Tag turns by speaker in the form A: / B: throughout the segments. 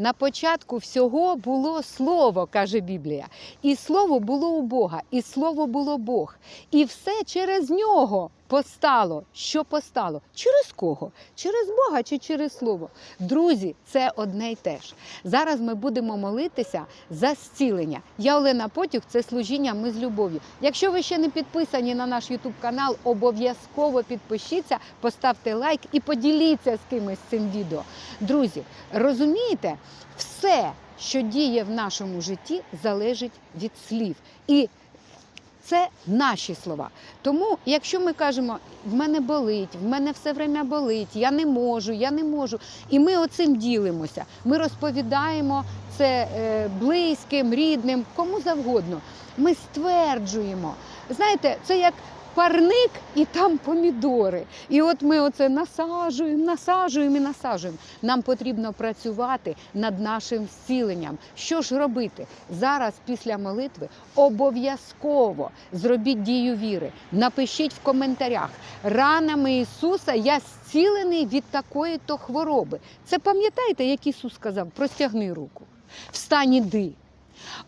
A: На початку всього було слово, каже Біблія. І слово було у Бога, і слово було Бог. І все через нього постало. Що постало? Через кого? Через Бога чи через слово? Друзі, це одне й те ж. Зараз ми будемо молитися за зцілення. Я Олена Потюх, це служіння ми з любов'ю. Якщо ви ще не підписані на наш Ютуб канал, обов'язково підпишіться, поставте лайк і поділіться з кимось цим відео. Друзі, розумієте, все, що діє в нашому житті, залежить від слів. І це наші слова. Тому, якщо ми кажемо, в мене болить, в мене все время болить, я не можу, я не можу, і ми оцим ділимося, ми розповідаємо це е, близьким, рідним, кому завгодно. Ми стверджуємо. Знаєте, це як парник і там помідори. І от ми оце насаджуємо, насаджуємо і насаджуємо. Нам потрібно працювати над нашим зціленням. Що ж робити? Зараз, після молитви, обов'язково зробіть дію віри. Напишіть в коментарях. Ранами Ісуса я зцілений від такої то хвороби. Це пам'ятаєте, як Ісус сказав? Простягни руку. Встань іди.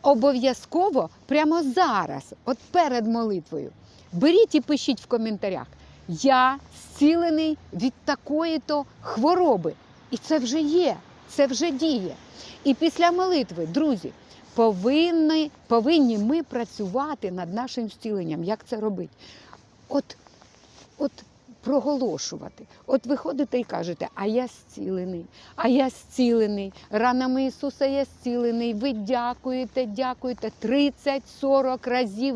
A: Обов'язково прямо зараз, от перед молитвою, беріть і пишіть в коментарях. Я зцілений від такої-то хвороби. І це вже є, це вже діє. І після молитви, друзі, повинні, повинні ми працювати над нашим зціленням. Як це робити? От, от проголошувати. От виходите і кажете, а я зцілений, а я зцілений. Ранами Ісуса я зцілений. Ви дякуєте, дякуєте 30-40 разів.